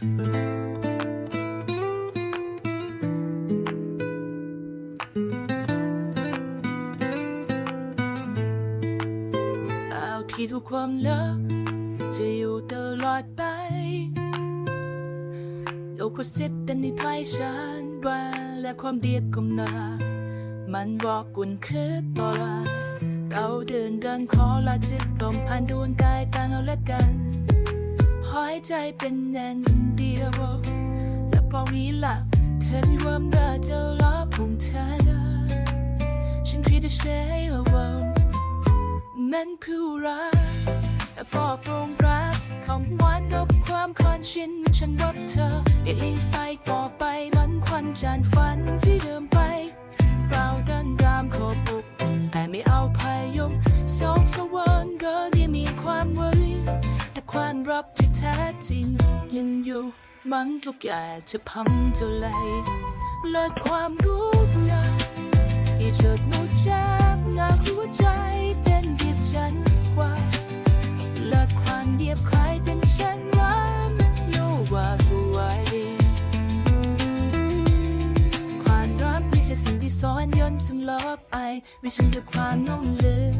เอาที่ทุกความลับจะอยู่ตลอดไปโลกก็สิบแต่ในใกล้ฉันว่าและความเดียบของนามันบอกกุนคือตลอดเราเดินเดินขอลาจิตต้องผ่านดวงกายต่างเอาและกัน ใจเป็นน่นเดียวและพอนี้ล่ะเธอที่ว่าเมื่อจะรับของเธอได้ฉันเพียงแต่ใช้ว่ามันผู้รักแต่พอปรงรักคำหวานกับความคอนชินฉันรักเธอเดี๋ยวอีไปต่อไปมันควันจานฝันที่เดิมไป บที่แท้จริงยังอยู่มันทุกอย่างจะพังจะไหลเลิศความรู้จักที่เจิดมูจากหน้าหัวใจเป็นเดียบฉันว่าเลิกความเดียบใครเป็นฉันรักรู้ว่ากูไว้ความรักไม่ใช่สิ่งที่ซ้อนย้อนซึ่งลบไอไม่ใช่ด้วยความน้องเลือ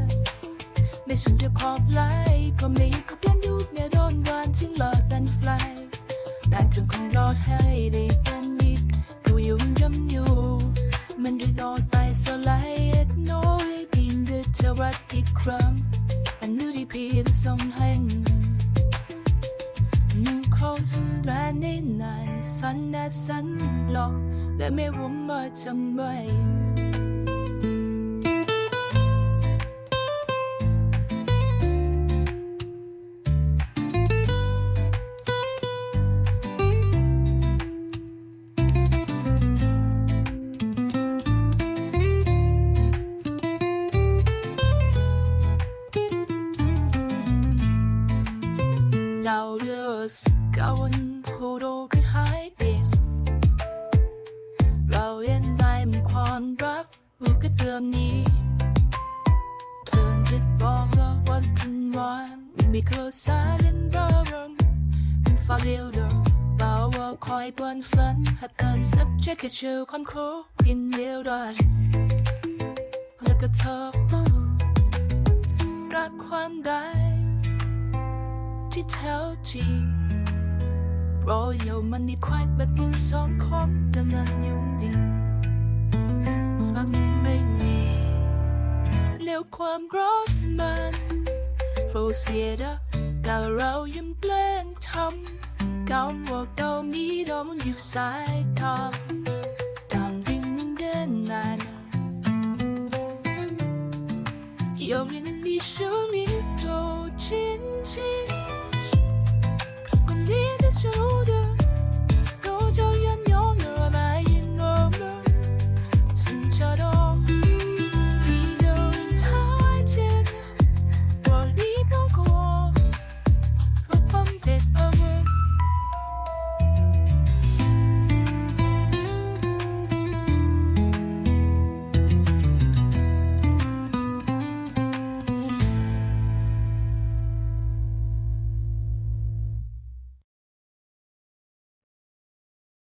ไม่ใช่ด้วยขอบไหลก็ไม่ก็เปลี่ยนยุคเนี่ย โดนวันที่หลอดดันไฟแต่เครื่องของรอดให้ได้เป็นนิดกูยุ่งยำอยู่ มันได้รอดไปสลายเอ็ดน้อยกินเด้วยเธอรักอีกครั้งอันนู้นที่พี่จะส่งให้นุ่งเขาสันแรนในนานสันนาสันหลอกและไม่รู้ว่าทำไม ดิมนี้เธอจะบอกสักวันถึงวันไม่เคยสายเล่นราเรื่องเป็นฟ้าเรียวเดิมเบาว่าคอยบนฝันหัดเดินสักเช็คแค่เชื่อความครูกินเดียวได้แล้วก็เธอรักความได้ที่แท้จริงโปรยอยู่มันนี่คว ความรักมันโฟเสียดะแต่เรายังแกล้งทำเก่าว่าเก่ามีดอมอยู่สายทางทางวิ่งยังเดินนาน有人你手里头。